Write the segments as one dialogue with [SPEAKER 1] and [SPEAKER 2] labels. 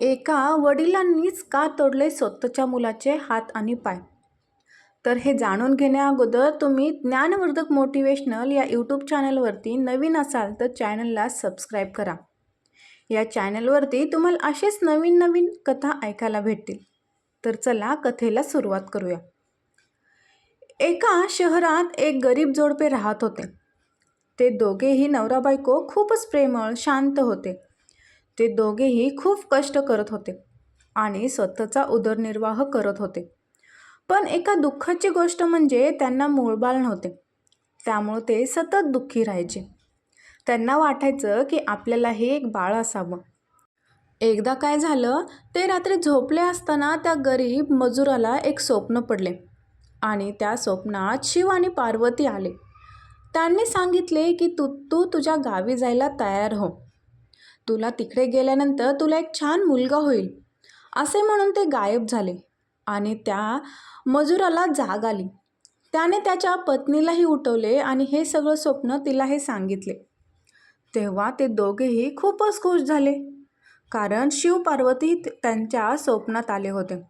[SPEAKER 1] एका वडिलांनीच का तोडले स्वतःच्या मुलाचे हात आणि पाय? तर हे जाणून घेण्याअगोदर तुम्ही ज्ञानवर्धक मोटिवेशनल या यूट्यूब चॅनलवरती नवीन असाल तर चॅनलला सबस्क्राईब करा. या चॅनलवरती तुम्हाला असेच नवीन नवीन कथा ऐकायला भेटतील. तर चला कथेला सुरुवात करूया. एका शहरात एक गरीब जोडपे राहत होते. ते दोघेही नवरा बायको खूपच प्रेमळ शांत होते. ते दोघेही खूप कष्ट करत होते आणि स्वतःचा उदरनिर्वाह करत होते. पण एका दुःखाची गोष्ट म्हणजे त्यांना मूळबाळ नव्हते. त्यामुळे ते सतत दुःखी राहायचे. त्यांना वाटायचं की आपल्यालाही एक बाळ असावं. एकदा काय झालं ते रात्री झोपले असताना त्या गरीब मजुराला एक स्वप्न पडले आणि त्या स्वप्नात शिव आणि पार्वती आले. त्यांनी सांगितले की तू तू तुझ्या गावी जायला तयार हो. तुला तिकडे गेल्यानंतर तुला एक छान मुलगा होईल. असे म्हणून ते गायब झाले आणि त्या मजुराला जाग आली. त्याने त्याच्या पत्नीलाही उठवले आणि हे सगळं स्वप्न तिला हे सांगितले. तेव्हा ते दोघेही खूपच खुश झाले कारण शिव पार्वती त्यांच्या स्वप्नात आले होते.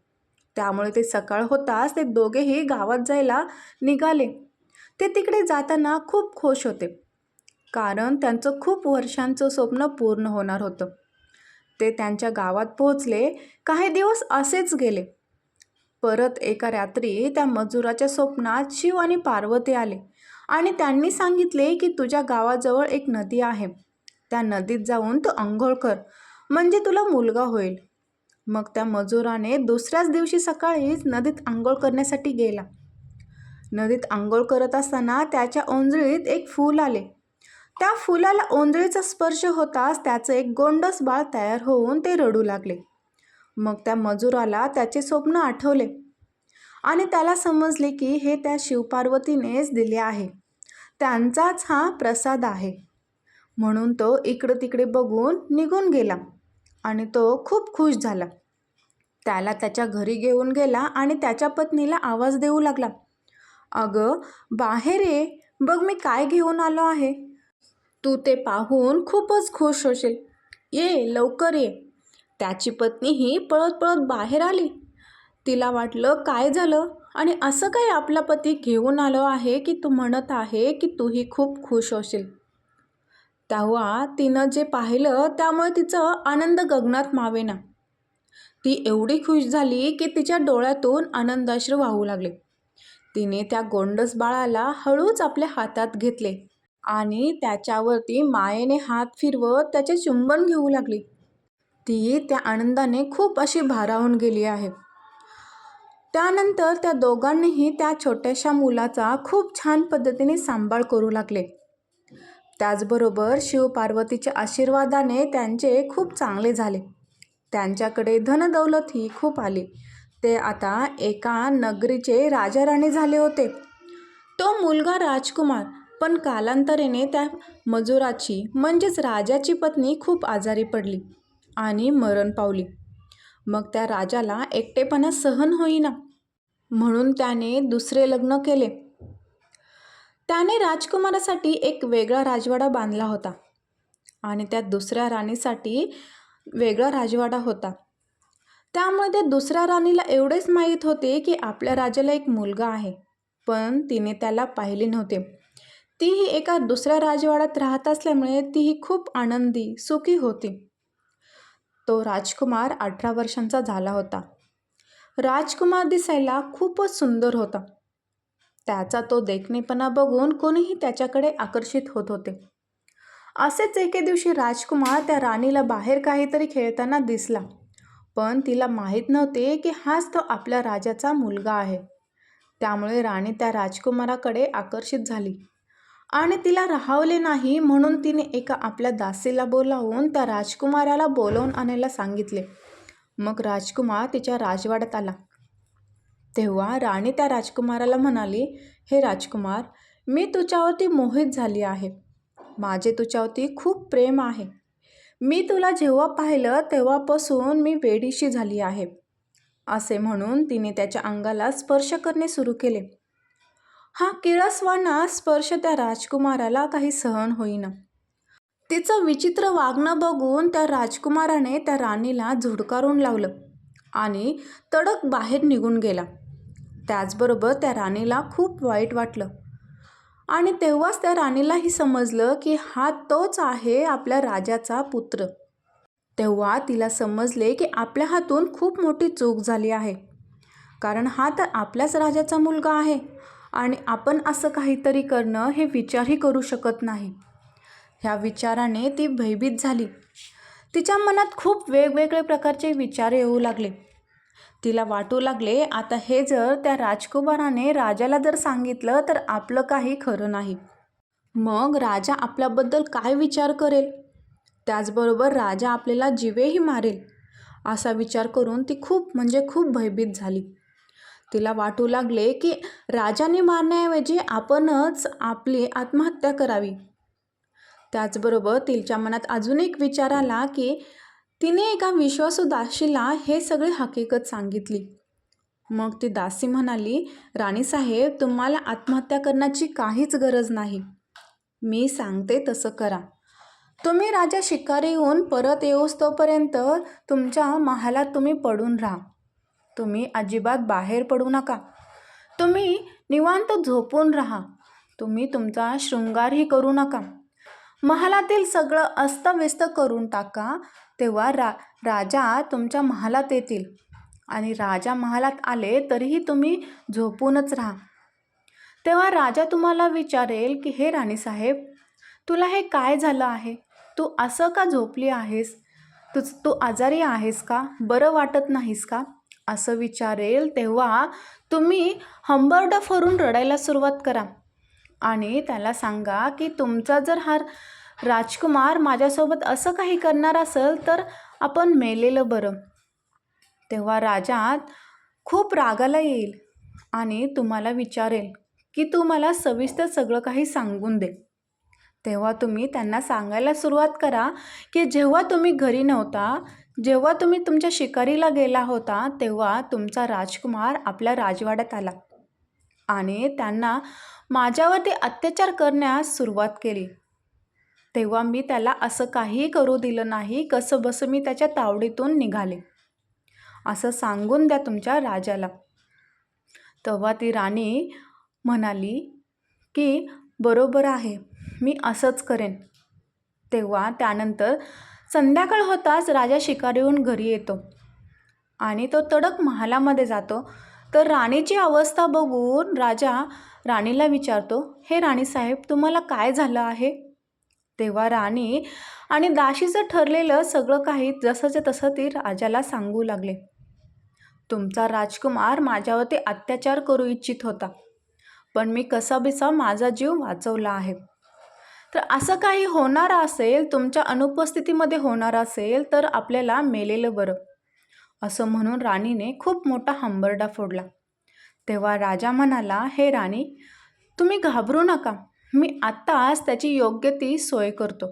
[SPEAKER 1] त्यामुळे ते सकाळ होताच ते दोघेही गावात जायला निघाले. ते तिकडे जाताना खूप खुश होते. कारण त्यांचं खूप वर्षांचं स्वप्न पूर्ण होणार होतं. ते त्यांच्या गावात पोहोचले. काही दिवस असेच गेले. परत एका रात्री त्या मजुराच्या स्वप्नात शिव आणि पार्वती आले आणि त्यांनी सांगितले की तुझ्या गावाजवळ एक नदी आहे. त्या नदीत जाऊन तू आंघोळ कर. म्हणजे तुला मुलगा होईल. मग त्या मजुराने दुसऱ्याच दिवशी सकाळीच नदीत आंघोळ करण्यासाठी गेला. नदीत आंघोळ करत असताना त्याच्या ओंजळीत एक फूल आले. त्या फुलाला ओंजळीचा स्पर्श होताच त्याचं एक गोंडस बाळ तयार होऊन ते रडू लागले. मग त्या मजुराला त्याचे स्वप्न आठवले आणि त्याला समजले की हे त्या शिवपार्वतीनेच दिले आहे. त्यांचाच हा प्रसाद आहे. म्हणून तो इकडं तिकडे बघून निघून गेला आणि तो खूप खुश झाला. त्याला त्याच्या घरी घेऊन गेला आणि त्याच्या पत्नीला आवाज देऊ लागला. अगं बाहेर ये. बघ मी काय घेऊन आलो आहे. तू ते पाहून खूपच खुश होशील. ये लवकर ये. त्याची पत्नीही पळत पळत बाहेर आली. तिला वाटलं काय झालं आणि असं काय आपला पती घेऊन आलो आहे की तू म्हणत आहे की तूही खूप खुश होशील. तेव्हा तिनं जे पाहिलं त्यामुळे तिचं आनंद गगनात मावेना. ती एवढी खुश झाली की तिच्या डोळ्यातून आनंदाश्रू वाहू लागले. तिने त्या गोंडस बाळाला हळूच आपल्या हातात घेतले. आणि त्याच्यावरती मायेने हात फिरवत त्याचे चुंबन घेऊ लागली. ती त्या आनंदाने खूप अशी भारावून गेली आहे. त्यानंतर त्या दोघांनीही त्या छोट्याशा मुलाचा खूप छान पद्धतीने सांभाळ करू लागले. त्याचबरोबर शिवपार्वतीच्या आशीर्वादाने त्यांचे खूप चांगले झाले. त्यांच्याकडे धनदौलतही खूप आली. ते आता एका नगरीचे राजाराणी झाले होते. तो मुलगा राजकुमार पण कालांतराने त्या मजुराची म्हणजेच राजाची पत्नी खूप आजारी पडली आणि मरण पावली. मग त्या राजाला एकटेपणा सहन होईना म्हणून त्याने दुसरे लग्न केले. त्याने राजकुमारासाठी एक वेगळा राजवाडा बांधला होता आणि त्या दुसऱ्या राणीसाठी वेगळा राजवाडा होता. त्यामुळे त्या दुसऱ्या राणीला एवढेच माहीत होते की आपल्या राजाला एक मुलगा आहे पण तिने त्याला पाहिले नव्हते. तीही एका दुसऱ्या राजवाड्यात राहत असल्यामुळे तीही खूप आनंदी सुखी होती. तो राजकुमार अठरा वर्षांचा झाला होता. राजकुमार दिसायला खूपच सुंदर होता. त्याचा तो देखणेपणा बघून कोणीही त्याच्याकडे आकर्षित होत होते. असेच एके दिवशी राजकुमार त्या राणीला बाहेर काहीतरी खेळताना दिसला. पण तिला माहीत नव्हते की हाच तो आपल्या राजाचा मुलगा आहे. त्यामुळे राणी त्या राजकुमाराकडे आकर्षित झाली. आणि तिला राहावले नाही म्हणून तिने एका आपल्या दासीला बोलावून त्या राजकुमाराला बोलवून आणायला सांगितले. मग राजकुमार तिच्या राजवाड्यात आला. तेव्हा राणी त्या राजकुमाराला म्हणाली हे राजकुमार मी तुझ्यावरती मोहित झाली आहे. माझे तुझ्यावरती खूप प्रेम आहे. मी तुला जेव्हा पाहिलं तेव्हापासून मी वेडीशी झाली आहे. असे म्हणून तिने त्याच्या अंगाला स्पर्श करणे सुरू केले. हा किळसवाना स्पर्श त्या राजकुमाराला काही सहन होईना. तिचं विचित्र वागणं बघून त्या राजकुमाराने त्या राणीला झुडकारून लावलं आणि तडक बाहेर निघून गेला. त्याचबरोबर त्या राणीला खूप वाईट वाटलं आणि तेव्हाच त्या राणीलाही समजलं की हा तोच आहे आपल्या राजाचा पुत्र. तेव्हा तिला समजले की आपल्या हातून खूप मोठी चूक झाली आहे. कारण हा तर आपल्याच राजाचा मुलगा आहे. आणि आपण असं काहीतरी करणं हे विचारही करू शकत नाही. ह्या विचाराने ती भयभीत झाली. तिच्या मनात खूप वेगवेगळे प्रकारचे विचार येऊ लागले. तिला वाटू लागले आता हे जर त्या राजकुमाराने राजाला जर सांगितलं तर आपलं काही खरं नाही. मग राजा आपल्याबद्दल काय विचार करेल? त्याचबरोबर राजा आपल्याला जीवेही मारेल. असा विचार करून ती खूप म्हणजे खूप भयभीत झाली. तिला वाटू लागले की राजाने मारण्याऐवजी आपणच आपली आत्महत्या करावी. त्याचबरोबर तिच्या मनात अजून एक विचार आला की तिने एका विश्वासू दासीला हे सगळे हकीकत सांगितली. मग ती दासी म्हणाली राणीसाहेब तुम्हाला आत्महत्या करण्याची काहीच गरज नाही. मी सांगते तसं करा. तुम्ही राजा शिकारी येऊन परत येऊस तोपर्यंत तुमच्या महालात तुम्ही पडून राहा. तुम्ही अजिबात बाहेर पडू नका. तुम्ही निवांत झोपून राहा. तुम्ही तुमचा शृंगारही करू नका. महालातील सगळं अस्तव्यस्त करून टाका तेव्हा रा राजा तुमच्या महालात येतील. आणि राजा महालात आले तरीही तुम्ही झोपूनच राहा. तेव्हा राजा तुम्हाला विचारेल की हे राणीसाहेब तुला हे काय झालं आहे? तू असं का झोपली आहेस? तू तू आजारी आहेस का? बरं वाटत नाहीस का? असं विचारेल तेव्हा तुम्ही हंबर्ड फरून रडायला सुरुवात करा. आणि त्याला सांगा की तुमचा जर हा राजकुमार माझ्यासोबत असं काही करणार असेल तर आपण मेलेलं बरं. तेव्हा राजात खूप रागाला येईल आणि तुम्हाला विचारेल की तू मला सविस्तर सगळं काही सांगून दे. तेव्हा तुम्ही त्यांना सांगायला सुरुवात करा की जेव्हा तुम्ही घरी नव्हता जेव्हा तुम्ही तुमच्या शिकारीला गेला होता तेव्हा तुमचा राजकुमार आपल्या राजवाड्यात आला आणि त्यांना माझ्यावरती अत्याचार करण्यास सुरुवात केली. तेव्हा मी त्याला असं काहीही करू दिलं नाही कसं बसं मी त्याच्या तावडीतून निघाले. असं सांगून द्या तुमच्या राजाला. तेव्हा ती राणी म्हणाली की बरोबर आहे मी असंच करेन. तेव्हा त्यानंतर संध्याकाळ होताच राजा शिकारीहून घरी येतो आणि तो तडक महालामध्ये जातो. तर राणीची अवस्था बघून राजा राणीला विचारतो हे राणीसाहेब तुम्हाला काय झालं आहे? तेव्हा राणी आणि दाशीचं ठरलेलं सगळं काही जसंच्या तसं ती राजाला सांगू लागले. तुमचा राजकुमार माझ्यावरती अत्याचार करू इच्छित होता पण मी कसाबिसा माझा जीव वाचवला आहे. तर असं काही होणार असेल तुमच्या अनुपस्थितीमध्ये होणार असेल तर आपल्याला मेलेलं बरं. असं म्हणून राणीने खूप मोठा हंबरडा फोडला. तेव्हा राजा म्हणाला हे राणी तुम्ही घाबरू नका. मी आत्ताच त्याची योग्य ती सोय करतो.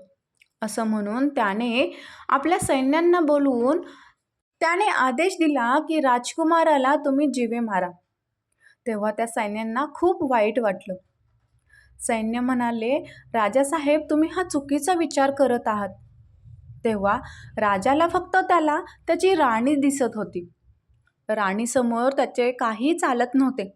[SPEAKER 1] असं म्हणून त्याने आपल्या सैन्यांना बोलवून त्याने आदेश दिला की राजकुमाराला तुम्ही जिवे मारा. तेव्हा त्या सैन्यांना खूप वाईट वाटलं. सैन्य म्हणाले राजासाहेब तुम्ही हा चुकीचा विचार करत आहात. तेव्हा राजाला फक्त त्याला त्याची राणी दिसत होती. राणीसमोर त्याचे काही चालत नव्हते.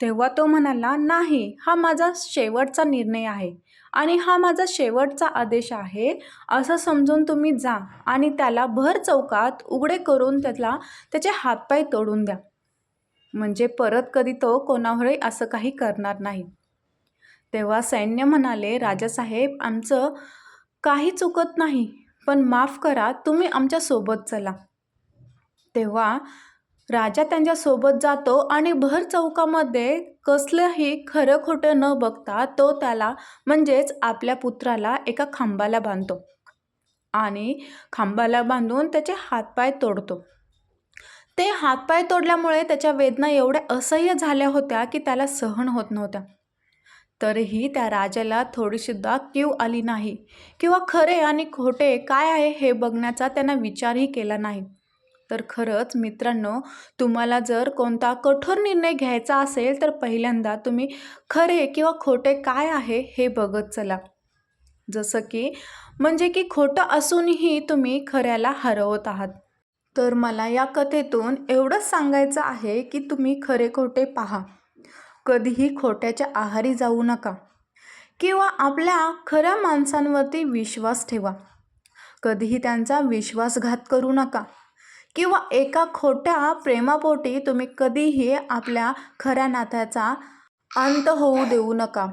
[SPEAKER 1] तेव्हा तो म्हणाला नाही हा माझा शेवटचा निर्णय आहे आणि हा माझा शेवटचा आदेश आहे. असं समजून तुम्ही जा आणि त्याला भर चौकात उघडे करून त्याला त्याचे हातपाय तोडून द्या. म्हणजे परत कधी तो कोणावरही असं काही करणार नाही. तेव्हा सैन्य म्हणाले राजासाहेब आमचं काही चुकत नाही पण माफ करा तुम्ही आमच्यासोबत चला. तेव्हा राजा त्यांच्यासोबत जातो आणि भर चौकामध्ये कसलंही खरं खोटं न बघता तो त्याला म्हणजेच आपल्या पुत्राला एका खांबाला बांधतो आणि खांबाला बांधून त्याचे हातपाय तोडतो. ते हातपाय तोडल्यामुळे त्याच्या वेदना एवढ्या असह्य झाल्या होत्या की त्याला सहन होत नव्हत्या. तरीही त्या राजाला थोडीसुद्धा कीव आली नाही. किंवा खरे आणि खोटे काय आहे हे बघण्याचा त्यांना विचारही केला नाही. तर खरंच मित्रांनो तुम्हाला जर कोणता कठोर निर्णय घ्यायचा असेल तर पहिल्यांदा तुम्ही खरे किंवा खोटे काय आहे हे बघत चला. जसं की म्हणजे की खोटं असूनही तुम्ही खऱ्याला हरवत आहात. तर मला या कथेतून एवढंच सांगायचं आहे की तुम्ही खरे खोटे पहा. कधीही खोट्याच्या आहारी जाऊ नका. किंवा आपल्या खऱ्या माणसांवरती विश्वास ठेवा. कधीही त्यांचा विश्वासघात करू नका. किंवा एका खोट्या प्रेमापोटी तुम्ही कधीही आपल्या खऱ्या नात्याचा अंत होऊ देऊ नका.